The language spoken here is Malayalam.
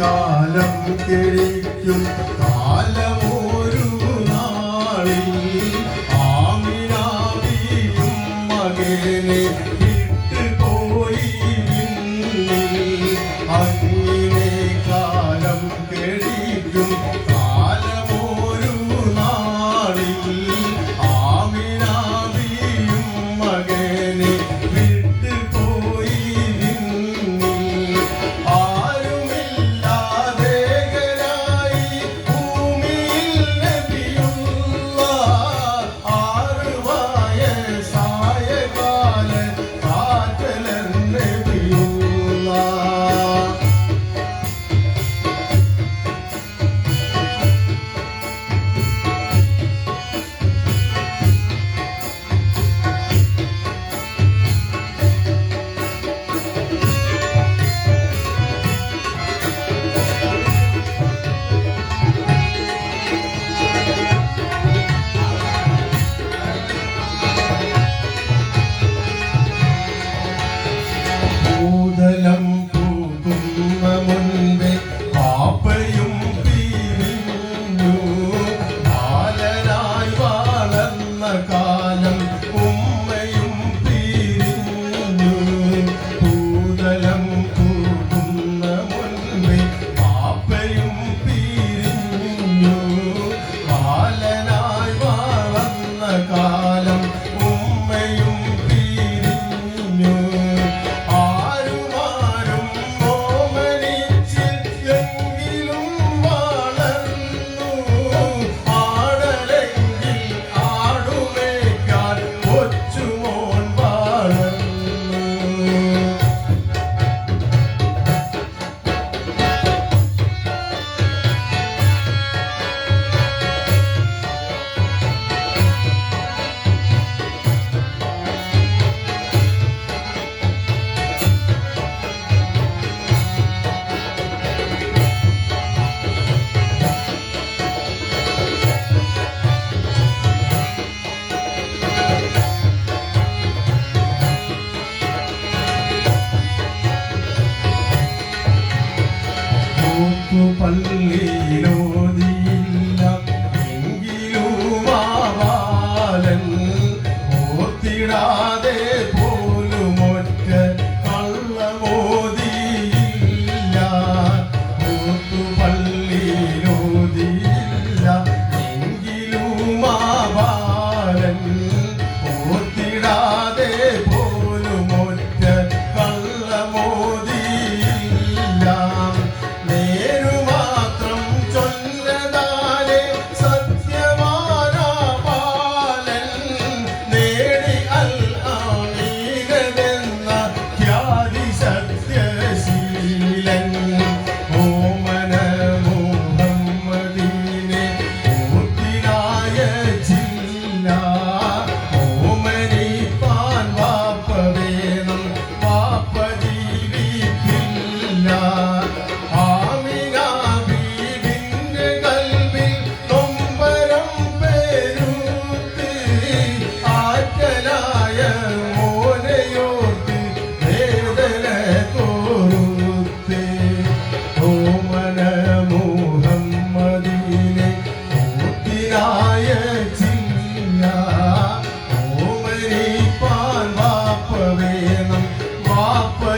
കാലം തെളിക്കും കാലമൊരു നാളിൽ ആമിനാവിയും മകനെ വിട്ടുപോയി അങ്ങനെ കാലം തെളിക്കും കാലമൊരു നാളിൽ കാലം പള്ളിയിലോതിയില്ല. എങ്കിലും ഓർത്തിടാ cena, mapa